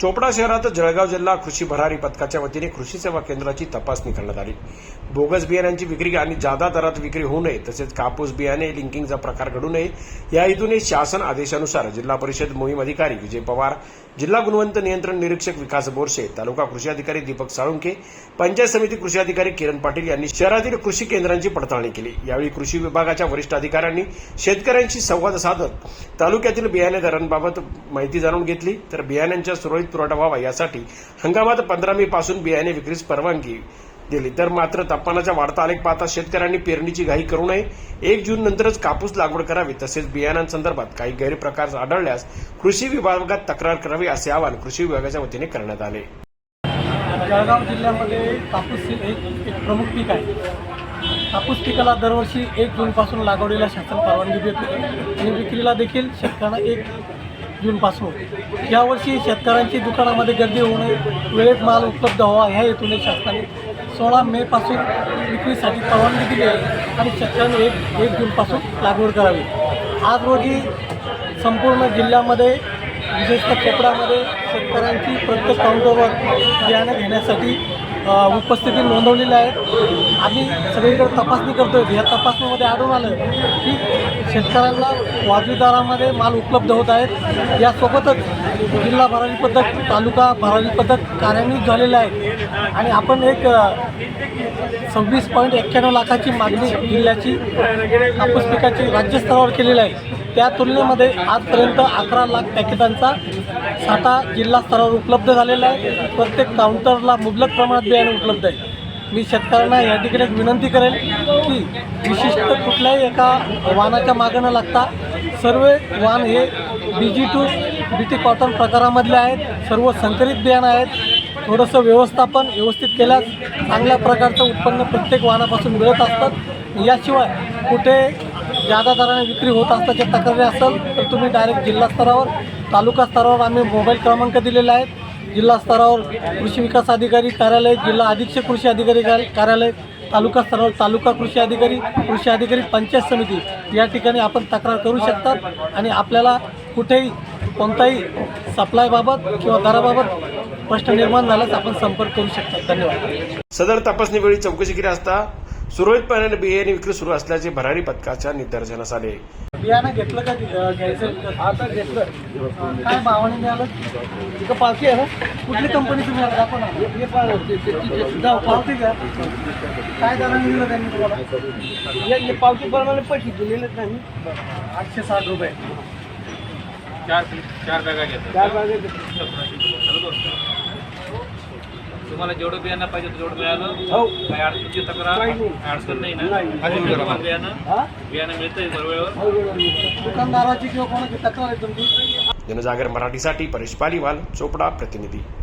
चोपडा शहरात जळगाव जिल्हा कृषी भरारी पथकाच्या वतीने कृषी सेवा केंद्राची तपासणी करण्यात आली. बोगस बियाण्यांची विक्री आणि जादा दरात विक्री होऊ नये तसेच कापूस बियाणे लिंकिंगचा प्रकार घडू नये या हेतूने शासन आदेशानुसार जिल्हा परिषद मोहीम अधिकारी विजय पवार जिल्हा गुणवंत नियंत्रण निरीक्षक विकास बोरसे तालुका कृषी अधिकारी दीपक साळुंके पंचायत समिती कृषी अधिकारी किरण पाटील यांनी शहरातील कृषी केंद्रांची पडताळणी केली. यावेळी कृषी विभागाच्या वरिष्ठ अधिकाऱ्यांनी शेतकऱ्यांशी संवाद साधत तालुक्यातील बियाणे दरांबाबत माहिती जाणून घेतली. तर बियाण्यांच्या सुरळीत पुरवठा व्हावा यासाठी हंगामात पंधरा मे पासून बियाणे विक्रीस परवानगी दिली. तर मात्र तापमानाचा वाढता आलेख पाहता शेतकऱ्यांनी पेरणीची घाई करू नये. एक जून नंतरच कापूस लागवड करावी तसेच बियाणांसंदर्भात काही गैरप्रकार आढळल्यास कृषी विभागात तक्रार करावी असे आवाहन कृषी विभागाच्या वतीने करण्यात आले. जळगाव जिल्ह्यामध्ये कापूस एक एक प्रमुख पीक आहे. कापूस पिकाला दरवर्षी एक जूनपासून लागवडीला शासन परवानगी देते आणि विक्रीला देखील शेतकऱ्यांना एक जूनपासून. यावर्षी शेतकऱ्यांची दुकानामध्ये गर्दी होऊ नये. वेळेत माल उपलब्ध व्हावा ह्या हेतूने शासनाने सोळा मेपासून विक्रीसाठी परवानगी दिली आहे आणि शेतकऱ्यांनी एक एक जूनपासून लागवड करावी. आज रोजी संपूर्ण जिल्ह्यामध्ये विशेषतः कोकणामध्ये शेतकऱ्यांची प्रत्येक काउंटरवर बियाणं घेण्यासाठी उपस्थिती नोंदवलेली आहे आम्ही सगळीकडे तपासणी करतोय. या तपासणीमध्ये आढळून आलं की शेतकऱ्यांना वाजवी दरामध्ये माल उपलब्ध होत आहेत. यासोबतच जिल्हा भरारी पद्धत तालुका भरारी पद्धत कार्यान्वित झालेलं आहे. आणि आपण एक सव्वीस पॉईंट एक्क्याण्णव लाखाची मागणी जिल्ह्याची कापूस पिकाची राज्यस्तरावर केलेली आहे. त्या तुलनेमध्ये आजपर्यंत अकरा लाख पॅकेटांचा साठा जिल्हा स्तरावर उपलब्ध झालेला आहे. प्रत्येक काउंटरला मुबलक प्रमाणात बियाणे उपलब्ध आहे. मी शेतकऱ्यांना या ठिकाणी विनंती करेन की विशिष्ट कुठल्याही एका वाहनाच्या मागं न लागता सर्व वाहन हे B G two B T cotton प्रकारामधले आहेत. सर्व संकरित बियाणं आहेत. थोडंसं व्यवस्थापन व्यवस्थित केल्यास चांगल्या प्रकारचं उत्पन्न प्रत्येक वाहनापासून मिळत असतात. याशिवाय कुठे जादा दराने विक्री होत असल्याच्या तक्रारी असेल तर तुम्ही डायरेक्ट जिल्हा स्तरावर तालुका स्तरावर आम्ही मोबाईल क्रमांक दिलेले आहेत जिल्हा स्तरावर कृषी विकास अधिकारी कार्यालय जिल्हा अधीक्षक कृषी अधिकारी कार्यालय तालुका स्तरावर तालुका कृषी अधिकारी कृषी अधिकारी पंचायत समिती. या ठिकाणी आपण तक्रार करू शकतात आणि आपल्याला कुठेही कोणताही सप्लायबाबत किंवा दराबाबत प्रश्न निर्माण झाल्यास आपण संपर्क करू शकता धन्यवाद. सदर तपासणीवेळी चौकशी केली असता सुरळीतपणे बियाणे विक्री सुरू असल्याचे भरारी पथकाच्या निदर्शनास आले. बियाणं घेतलं का घ्यायचं? आता घेतलं. काय भावाने मिळालं? इथं पावती आहे ना? कुठली कंपनी तुम्ही आता दाखवा ना. हे पावती का काय दराने दिलं त्यांनी तुम्हाला? हे पावती प्रमाणे पैसे दिलेलेच नाही आठशे साठ रुपये. चार चार बॅगा घेतात चार बागे तुम्हाला जेवढं बियाणं पाहिजे तेवढं मिळालं. हो. काही अडचणची तक्रार काही नाही. अडचण नाही ना. बियाणं हा? बियाणं मिळतंय वेळेवर हो, बरोबर. दुकानदाराची किंवा कोणाची तक्रार आहे तुमची? जनजागर मराठीसाठी परेश पालीवाल चोपडा प्रतिनिधी.